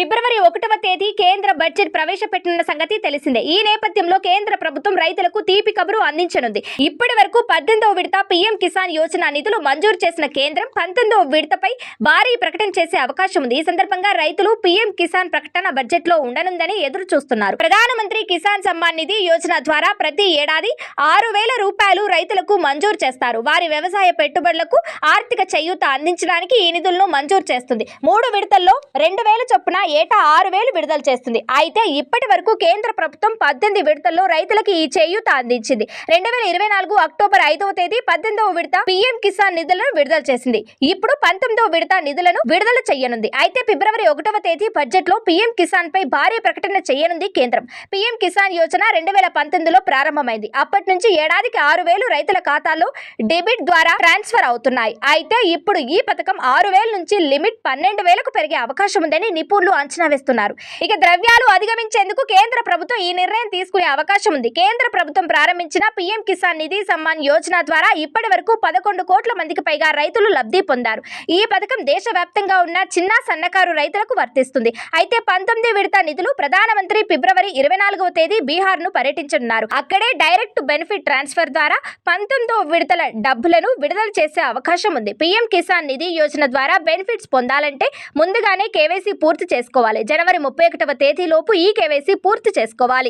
ఫిబ్రవరి ఒకటవ తేదీ కేంద్ర బడ్జెట్ ప్రవేశపెట్టిన సంగతి తెలిసిందే. ఈ నేపథ్యంలో కేంద్ర ప్రభుత్వం రైతులకు తీపి కబురు అందించనుంది. ఇప్పటి వరకు పద్దెనిమిదవ విడత పీఎం కిసాన్ యోజన నిధులు మంజూరు చేసిన కేంద్రం పంతొమ్మిదవ విడతపై భారీ ప్రకటన చేసే అవకాశం ఉంది. ఈ సందర్భంగా రైతులు పీఎం కిసాన్ ప్రకటన బడ్జెట్లో ఉండనుందని ఎదురు చూస్తున్నారు ప్రధానమంత్రి కిసాన్ సమ్మాన్ నిధి యోజన ద్వారా ప్రతి ఏడాది ఆరు వేల రూపాయలు రైతులకు మంజూరు చేస్తారు. వారి వ్యవసాయ పెట్టుబడులకు ఆర్థిక చేయూత అందించడానికి ఈ నిధులను మంజూరు చేస్తుంది. మూడు విడతల్లో రెండు వేల చొప్పున ఏటా ఆరు వేలు విడుదల చేస్తుంది. అయితే ఇప్పటి వరకు కేంద్ర ప్రభుత్వం పద్దెనిమిది విడతల్లో రైతులకు ఈ చేయూత అందించింది. రెండు వేల ఇరవై నాలుగు అక్టోబర్ ఐదవ తేదీ పద్దెనిమిదవ విడత పీఎం కిసాన్ నిధులను విడుదల చేసింది. ఇప్పుడు పంతొమ్మిదవ విడత నిధులను విడుదల చేయనుంది. అయితే ఫిబ్రవరి ఒకటవ తేదీ బడ్జెట్లో పీఎం కిసాన్ పై భారీ ప్రకటన చేయనుంది కేంద్రం. పీఎం కిసాన్ యోజన రెండు వేల పంతొమ్మిదిలో ప్రారంభమైంది. అప్పటి నుంచి ఏడాదికి ఆరు వేలు రైతుల ఖాతాలో డెబిట్ ద్వారా ట్రాన్స్ఫర్ అవుతున్నాయి. అయితే ఇప్పుడు ఈ పథకం ఆరు వేల నుంచి లిమిట్ పన్నెండు వేలకు పెరిగే అవకాశం ఉందని నిపుణులు అంచనా వేస్తున్నారు. ఇక ద్రవ్యాలు అధిగమించేందుకు కేంద్ర ప్రభుత్వం ఈ నిర్ణయం తీసుకునే అవకాశం ఉంది. కేంద్ర ప్రభుత్వం ప్రారంభించిన పీఎం కిసాన్ నిధి సమ్మాన్ యోజన ద్వారా ఇప్పటి వరకు పదకొండు కోట్ల మందికి పైగా రైతులు లబ్ధి పొందారు. ఈ పథకం దేశవ్యాప్తంగా ఉన్న చిన్న సన్నకారు రైతులకు వర్తిస్తుంది. అయితే పంతొమ్మిది విడత నిధులు ప్రధానమంత్రి ఫిబ్రవరి ఇరవై నాలుగవ తేదీ బీహార్ను పర్యటించనున్నారు. అక్కడే డైరెక్ట్ బెనిఫిట్ ట్రాన్స్ఫర్ ద్వారా పంతొమ్మిదో విడతల డబ్బులను విడుదల చేసే అవకాశం ఉంది. పీఎం కిసాన్ నిధి యోజన ద్వారా బెనిఫిట్స్ పొందాలంటే ముందుగానే కేవైసీ పూర్తి చేసుకోవాలి. జనవరి ముప్పై ఒకటవ తేదీలోపు ఈ కేవైసీ పూర్తి చేసుకోవాలి.